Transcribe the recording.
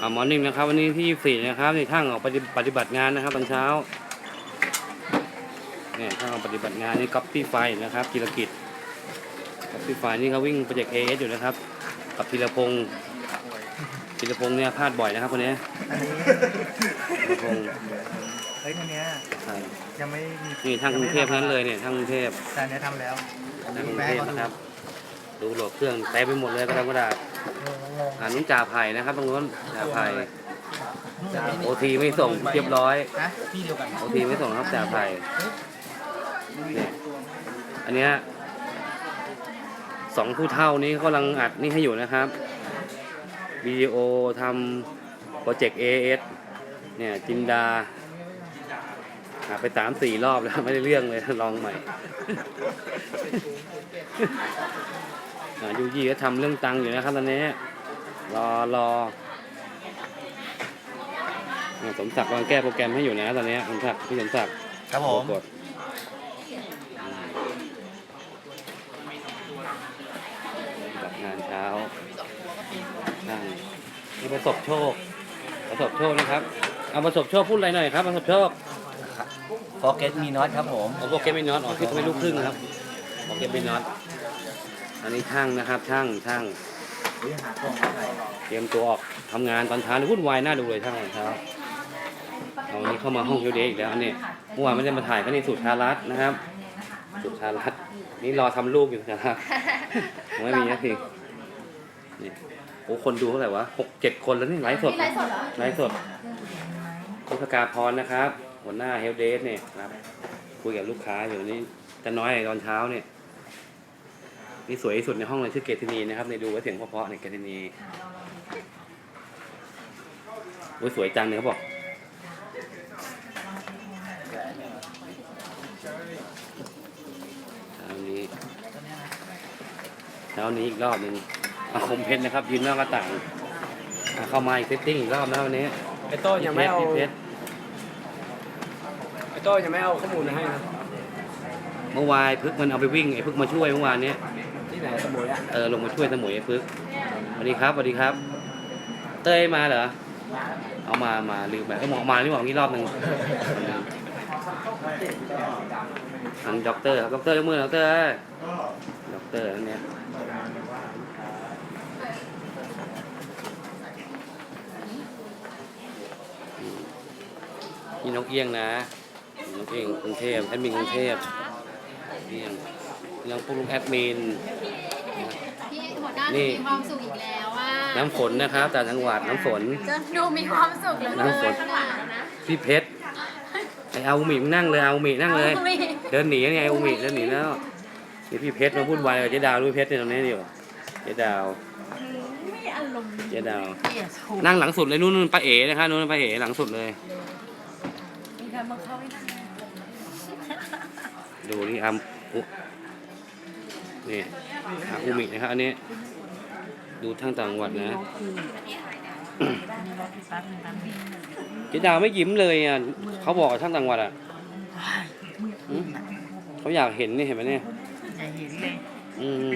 อ่าหมอนิ่งนะครับ วันนี้ที่ 24 นะครับนี่ช่างออกปฏิปฏิบัติงานนะครับตอนเช้าเนี่ยช่างออกปฏิบัติงานนี่ก๊อปปี้ไฟนะครับกิรกิจก๊อปปี้ไฟนี่เขาวิ่งโปรเจกต์เออยู่นะครับ กับธีรพงศ์ธีรพงศ์เนี่ยพลาดบ่อยนะครับคนนี้อันนี้ธีรพงศ์เฮ้ยคนเนี้ยใช่ยังไม่มีนี่ทางกรุงเทพทั้งนั้นเลยเนี่ยทางกรุงเทพแต่อันเนี้ยทำแล้วทางกรุงแม่เทพก็ดูนะครับ ดูโหลดเครื่องเต็มไปหมดเลยกระดาษกระดาษงงอ่านุ้นจ่าไผ่นะครับตรงนู้นจ่าไผ่โอทีไม่ส่งเรียบร้อยๆนะพี่เดียวกันโอทีไม่ส่งครับจ่าไผ่เนี่ยอันเนี้ยสองผู้เท่านี้กำลังอัดนี่ให้อยู่นะครับวิดีโอทำโปรเจกต์ AS เนี่ยจินดาหาไปสามสี่รอบแล้วไม่ได้เรื่องเลยลองใหม่อ่า ยูยี่ก็ทำเรื่องตังค์อยู่นะครับตอนนี้ รอรอเนี่ยสมศักดิ์กำลังแก้โปรแกรมให้อยู่นะตอนนี้สมศักดิ์พี่สมศักดิ์ครับผมกดจัดงานเช้าช่างนี่ประสบโชค ประสบโชคนะครับ เอาประสบโชคพูดอะไรหน่อยครับ ประสบโชคโฟกัสมีน็อตครับผมโอโปรแกรมไม่น็อตอ๋อที่เขาไม่ลูกครึ่งครับโปรแกรมไม่น็อต อันนี้ช่างนะครับ ช่างช่างหาของอะไรเตรียมตัวออกทำงานตอนเช้านี่วุ่นวายน่าดูเลยช่างตอนเช้าเอาวันนี้เข้ามาห้องเฮลเดย์อีกแล้วเนี่ยเมื่อวานไม่ได้มาถ่ายก็นี่สุชารัตน์นะครับ สุชารัตน์นี่รอทำลูกอยู่นะครับไม่มีนะทีนี่โอ้คนดูเท่าไหร่วะหกเจ็ดคนแล้วนี่ไลฟ์สดนี่ไลฟ์สดเหรอไลฟ์สดคุณพกาพรนะครับ หัวหน้าเฮลเดย์เนี่ยครับคุยกับลูกค้าอยู่นี่จะน้อยตอนเช้าเนี่ย นี่สวยที่สุดในห้องเลยชื่อเกตินีนะครับในดูไว้เสียงเพราะๆในยเกตินีโอ้ยสวยจังเลยเขาบอกเช้านี้เช้านี้อีกรอบหนึ่งอาคมเพชรนะครับยืนนอกหน้าต่างอะเข้ามาอีกเซตติ้งอีกรอบนะวันนี้ไอโต้ยังไม่เอาพี่เพชรไอโต้ยังไม่เอาข้อมูลมาให้นะ เมื่อวานพึกมันเอาไปวิ่งไอ้พึกมาช่วยเมื่อวานเนี้ย ที่ไหนสมุยอะเออลงมาช่วยสมุยไอ้พึกสวัสดีครับสวัสดีครับ เต้ยมาเหรอ เอามามาลืมไปก็มองมานี่บอกงี้รอบหนึ่งทางด็อกเตอร์ครับด็อกเตอร์ยกมือหน่อด็อกเตอร์ด็อกเตอร์นั่นเนี่ยนี่นกเอี้ยงนะนกเอี้ยงกรุงเทพแอดมินกรุงเทพเอี้ยง น้องพวกลูกแอดมิน พี่หัวหน้านี่ มีความสุขอีกแล้วว่าน้ำฝนนะครับจากจังหวัดน้ำฝน จะดูมีความสุขเหลยน้ำฝนพี่เพชรไอเอาหมีมึงนั่งเลยเอาหมีนั่งเลยมีเดินหนีเนี่ยไอเอาหมีเดินหนีแล้วนี่พี่เพชรมาพูดวายกับเจ๊ดาวด้วยเพชรเนี่ยตรงนี้อยู่เจ๊ดาวไม่อารมณ์เจ๊ดาว เกลียดถูกนั่งหลังสุดเลยนู่นนู่นป้าเอ๋นะคะนู่นป้าเอ๋หลังสุดเลย มีการบังคับให้ทำงานดูนี่อัมอุ นี่อาอุมินะครับอันนี้ ดูทั้งต่างจังหวัดนะเจ๊ดาวไม่ยิ้มเลยอะเขาบอกกับทั้งต่างจังหวัดอะอืมเขาอยากเห็นนี่เห็นไหมเนี่ยอย่าเห็นเลยอืม